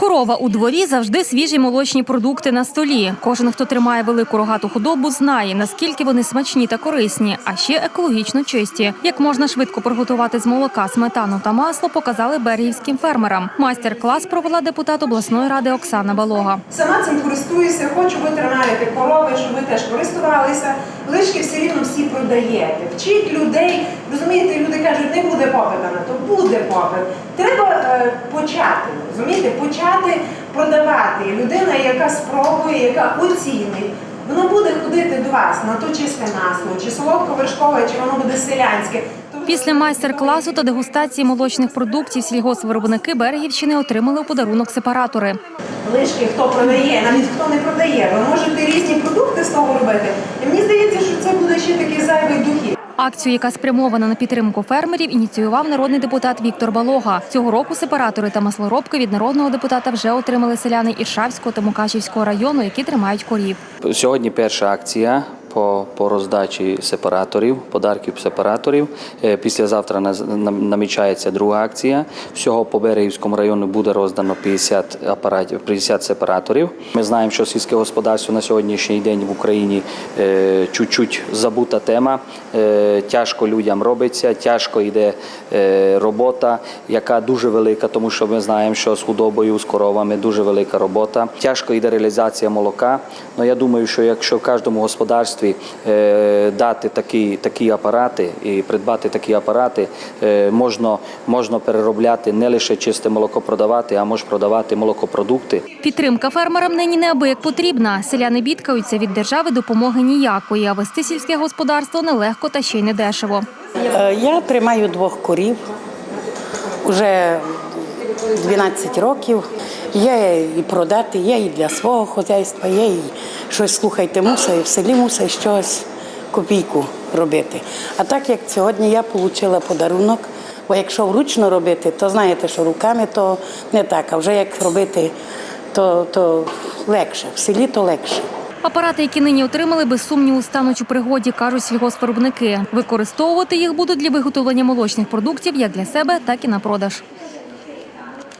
Корова у дворі завжди свіжі молочні продукти на столі. Кожен, хто тримає велику рогату худобу, знає, наскільки вони смачні та корисні, а ще екологічно чисті. Як можна швидко приготувати з молока сметану та масло, показали берегівським фермерам. Майстер-клас провела депутат обласної ради Оксана Балога. Сама цим користуюся, хочу ви тримаєте корови, щоб ви теж користувалися. Лишки все рівно всі продаєте. Вчіть людей, розумієте, люди кажуть, не буде попита на то, буде попит. Треба е, почати, розумієте, почати продавати. Людина, яка спробує, яка оцінить, вона буде ходити до вас на то чисте масло, чи солодко-вершкове, чи воно буде селянське. Після майстер-класу та дегустації молочних продуктів сільгоспвиробники Берегівщини отримали у подарунок сепаратори. лишки, хто продає, навіть хто не продає. Ви можете різні продукти з того робити. І мені здається, що це буде ще такий зайвий дохід. Акцію, яка спрямована на підтримку фермерів, ініціював народний депутат Віктор Балога. Цього року сепаратори та маслоробки від народного депутата вже отримали селяни Іршавського та Мукачівського району, які тримають корів. Сьогодні перша акція по, по роздачі сепараторів, подарків сепараторів. Е, Післязавтра намічається друга акція. Всього по Берегівському району буде роздано 50 апаратів, 50 сепараторів. Ми знаємо, що сільське господарство на сьогоднішній день в Україні е, чуть-чуть забута тема. Е, Тяжко людям робиться, тяжко йде робота, яка дуже велика, тому що ми знаємо, що з худобою, з коровами дуже велика робота. Тяжко йде реалізація молока. Ну я думаю, що якщо в кожному господарстві е, дати такі, такі апарати і придбати такі апарати, е, можна, можна переробляти не лише чисте молоко продавати, а може продавати молокопродукти. Підтримка фермерам нині неабияк потрібна. Селяни бідкаються від держави допомоги ніякої, а вести сільське господарство нелегко та ще й не дешево. Е, Я тримаю двох корів вже 12 років. Є і продати, є і для свого хазяйства, є і щось слухайте, мусить, в селі мусить щось копійку робити. А так як сьогодні я отримала подарунок, бо якщо вручно робити, то знаєте, що руками то не так, а вже як робити, то, то легше. В селі то легше. Апарати, які нині отримали, без сумніву стануть у пригоді, кажуть сільгоспвиробники. Використовувати їх будуть для виготовлення молочних продуктів як для себе, так і на продаж.